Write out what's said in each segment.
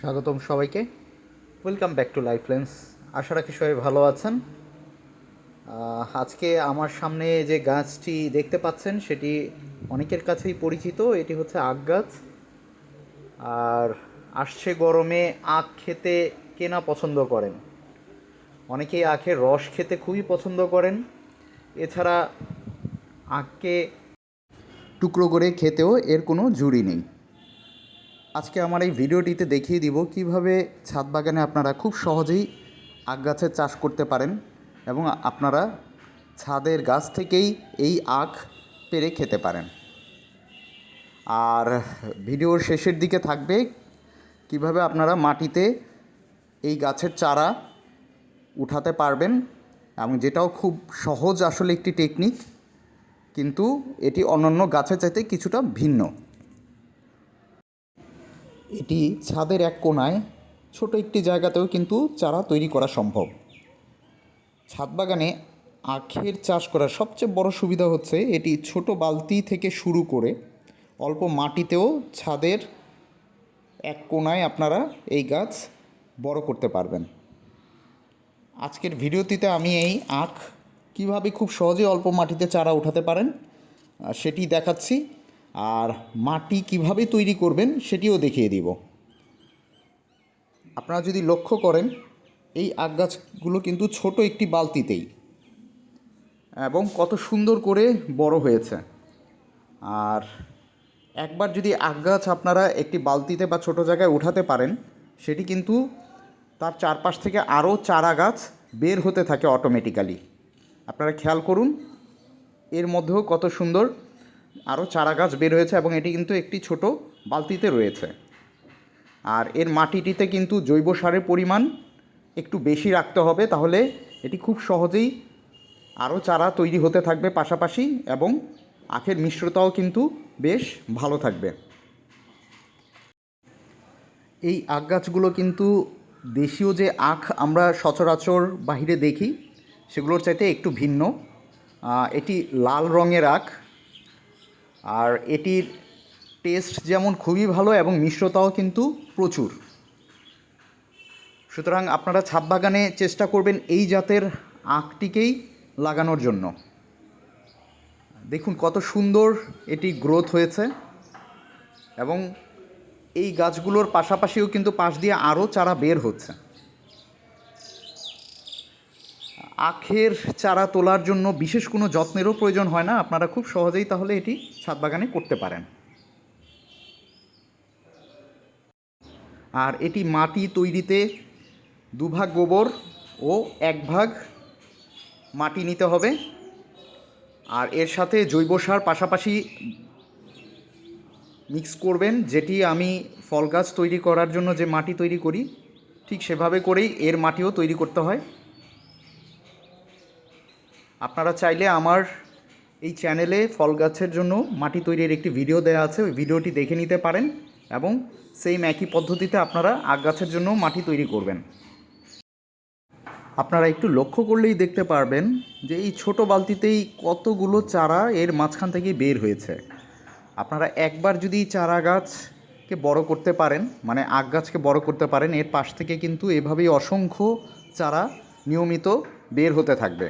স্বাগতম সবাইকে। Welcome back to life lens আশা রাখি সবাই ভালো আছেন। আজকে আমার সামনে যে গাছটি দেখতে পাচ্ছেন, সেটি অনেকের কাছেই পরিচিত। এটি হচ্ছে আখ গাছ। আর আসছে গরমে আখ খেতে কেনা পছন্দ করেন। অনেকেই আখের রস খেতে খুবই পছন্দ করেন। এছাড়া আখকে টুকরো করে খেতেও এর কোনো জুড়ি নেই। আজকে আমার এই ভিডিওটিতে দেখিয়ে দিব কীভাবে ছাদ বাগানে আপনারা খুব সহজেই আখ গাছের চাষ করতে পারেন এবং আপনারা ছাদের গাছ থেকেই এই আখ পেরে খেতে পারেন। আর ভিডিওর শেষের দিকে থাকবে কীভাবে আপনারা মাটিতে এই গাছের চারা উঠাতে পারবেন এবং যেটাও খুব সহজ আসলে একটি টেকনিক, কিন্তু এটি অন্যান্য গাছের চাইতে কিছুটা ভিন্ন। এটি ছাদের এক কোণায়, ছোট একটি জায়গাতেও কিন্তু চারা তৈরি করা সম্ভব। ছাদ বাগানে আখের চাষ করার সবচেয়ে বড় সুবিধা হচ্ছে এটি ছোট বালতি থেকে শুরু করে অল্প মাটিতেও ছাদের এক কোণায় আপনারা এই গাছ বড় করতে পারবেন। আজকের ভিডিওটিতে আমি এই আখ কীভাবে খুব সহজে অল্প মাটিতে চারা উঠাতে পারেন সেটি দেখাচ্ছি। আর মাটি কীভাবে তৈরি করবেন সেটিও দেখিয়ে দিব। আপনারা যদি লক্ষ্য করেন, এই আখ গাছগুলো কিন্তু ছোট একটি বালতিতেই এবং কত সুন্দর করে বড় হয়েছে। আর একবার যদি আখ গাছ আপনারা একটি বালতিতে বা ছোট জায়গায় উঠাতে পারেন, সেটি কিন্তু তার চারপাশ থেকে আরও চারা গাছ বের হতে থাকে অটোমেটিক্যালি আপনারা খেয়াল করুন, এর মধ্যেও কত সুন্দর আরও চারা গাছ বের হয়েছে এবং এটি কিন্তু একটি ছোট বালতিতে রয়েছে। আর এর মাটিটিতে কিন্তু জৈব সারের পরিমাণ একটু বেশি রাখতে হবে, তাহলে এটি খুব সহজেই আরও চারা তৈরি হতে থাকবে পাশাপাশি এবং আখের মিশ্রতাও কিন্তু বেশ ভালো থাকবে। এই আখ গাছগুলো কিন্তু দেশীয় যে আখ আমরা সচরাচর বাহিরে দেখি, সেগুলোর চাইতে একটু ভিন্ন। এটি লাল রঙের আখ আর এটির টেস্ট যেমন খুবই ভালো এবং মিশ্রতাও কিন্তু প্রচুর। সুতরাং আপনারা ছাদ বাগানে চেষ্টা করবেন এই জাতের আখটিকেই লাগানোর জন্য। দেখুন কত সুন্দর এটি গ্রোথ হয়েছে এবং এই গাছগুলোর পাশাপাশিও কিন্তু পাশ দিয়ে আরও চারা বের হচ্ছে। আখের চারা তোলার জন্য বিশেষ কোনো যত্নেরও প্রয়োজন হয় না। আপনারা খুব সহজেই তাহলে এটি ছাদ বাগানে করতে পারেন। আর এটি মাটি তৈরিতে দুভাগ গোবর ও এক ভাগ মাটি নিতে হবে। আর এর সাথে জৈব সার পাশাপাশি মিক্স করবেন, যেটি আমি ফল গাছ তৈরি করার জন্য যে মাটি তৈরি করি, ঠিক সেভাবে করেই এর মাটিও তৈরি করতে হয়। আপনারা চাইলে আমার এই চ্যানেলে ফল গাছের জন্য মাটি তৈরির একটি ভিডিও দেওয়া আছে, ওই ভিডিওটি দেখে নিতে পারেন এবং সেম একই পদ্ধতিতে আপনারা আখ গাছের জন্য মাটি তৈরি করবেন। আপনারা একটু লক্ষ্য করলেই দেখতে পারবেন যে এই ছোট বালতিতেই কতগুলো চারা এর মাঝখান থেকে বের হয়েছে। আপনারা একবার যদি চারা গাছকে বড় করতে পারেন মানে আখ গাছকে বড় করতে পারেন, এর পাশ থেকে কিন্তু এভাবেই অসংখ্য চারা নিয়মিত বের হতে থাকবে।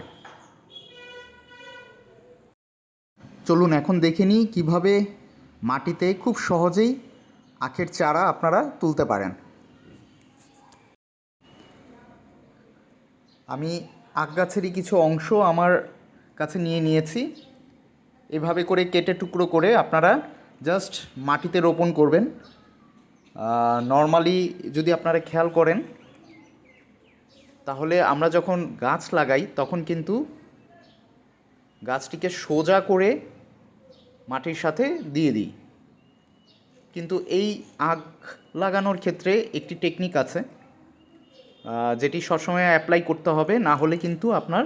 চলুন এখন দেখে নিই কীভাবে মাটিতে খুব সহজেই আখের চারা আপনারা তুলতে পারেন। আমি আখ গাছেরই কিছু অংশ আমার কাছে নিয়ে নিয়েছি। এভাবে করে কেটে টুকরো করে আপনারা জাস্ট মাটিতে রোপণ করবেন। নর্মালি যদি আপনারা খেয়াল করেন, তাহলে আমরা যখন গাছ লাগাই, তখন কিন্তু গাছটিকে সোজা করে মাটির সাথে দিয়ে দিই। কিন্তু এই আগ লাগানোর ক্ষেত্রে একটি টেকনিক আছে যেটি সবসময় অ্যাপ্লাই করতে হবে, না হলে কিন্তু আপনার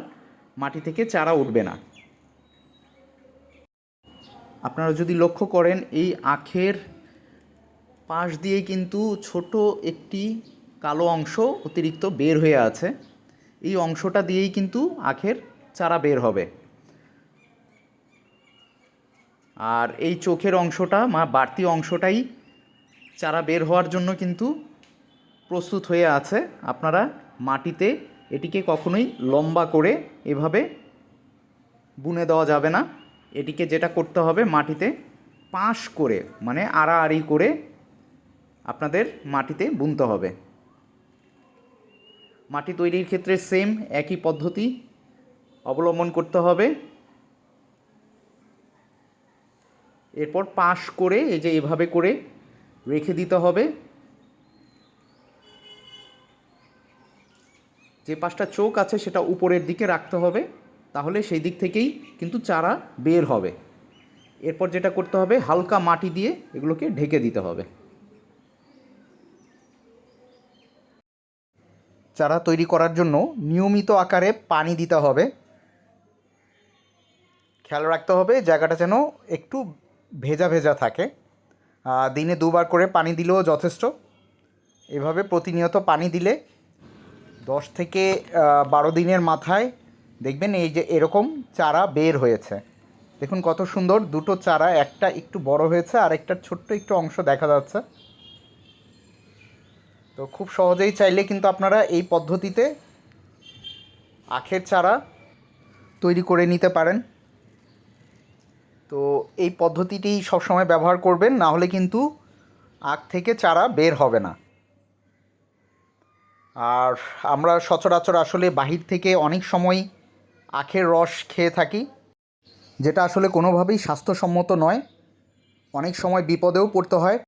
মাটি থেকে চারা উঠবে না। আপনারা যদি লক্ষ্য করেন, এই আখের পাশ দিয়ে কিন্তু ছোট একটি কালো অংশ অতিরিক্ত বের হয়ে আছে। এই অংশটা দিয়েই কিন্তু আখের চারা বের হবে। আর এই চোখের অংশটা মা, বাড়তি অংশটাই চারা বের হওয়ার জন্য কিন্তু প্রস্তুত হয়ে আছে। আপনারা মাটিতে এটিকে কখনোই লম্বা করে এভাবে বুনে দেওয়া যাবে না। এটিকে যেটা করতে হবে মাটিতে পাশ করে মানে আড়াআড়ি করে আপনাদের মাটিতে বুনতে হবে। মাটি তৈরির ক্ষেত্রে সেম একই পদ্ধতি অবলম্বন করতে হবে। এরপর পাশ করে এই যে এভাবে করে রেখে দিতে হবে। যে পাশটা চোখ আছে সেটা উপরের দিকে রাখতে হবে, তাহলে সেই দিক থেকেই কিন্তু চারা বের হবে। এরপর যেটা করতে হবে, হালকা মাটি দিয়ে এগুলোকে ঢেকে দিতে হবে। চারা তৈরি করার জন্য নিয়মিত আকারে পানি দিতে হবে। খেয়াল রাখতে হবে জায়গাটা যেন একটু ভেজা ভেজা থাকে। দিনে দুবার করে পানি দিলেও যথেষ্ট। এভাবে প্রতিনিয়ত পানি দিলে দশ থেকে বারো দিনের মাথায় দেখবেন এই যে এরকম চারা বের হয়েছে। দেখুন কত সুন্দর দুটো চারা, একটা একটু বড় হয়েছে, আর একটার ছোট্ট একটু অংশ দেখা যাচ্ছে। তো খুব সহজেই চাইলে কিন্তু আপনারা এই পদ্ধতিতে আখের চারা তৈরি করে নিতে পারেন। তো এই পদ্ধতিটি সবসময় ব্যবহার করবেন, না হলে কিন্তু আখ থেকে চারা বের হবে না। আর আমরা সচরাচর আসলে বাহির থেকে অনেক সময় আখের রস খেয়ে থাকি, যেটা আসলে কোনোভাবেই স্বাস্থ্যসম্মত নয়। অনেক সময় বিপদেও পড়তে হয়।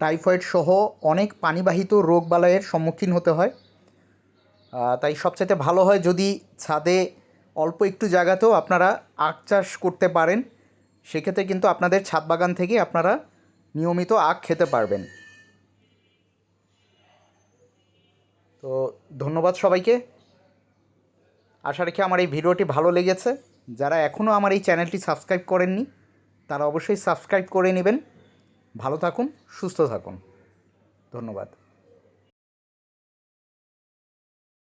টাইফয়েড সহ অনেক পানিবাহিত রোগবালয়ের সম্মুখীন হতে হয়। তাই সবচাইতে ভালো হয় যদি ছাদে অল্প একটু জায়গাতেও আপনারা আখ চাষ করতে পারেন। সেক্ষেত্রে কিন্তু আপনাদের ছাদ বাগান থেকে আপনারা নিয়মিত আখ খেতে পারবেন। তো ধন্যবাদ সবাইকে। আশা রেখে আমার এই ভিডিওটি ভালো লেগেছে। যারা এখনও আমার এই চ্যানেলটি সাবস্ক্রাইব করেননি, তারা অবশ্যই সাবস্ক্রাইব করে নেবেন। ভালো থাকুন, সুস্থ থাকুন। ধন্যবাদ।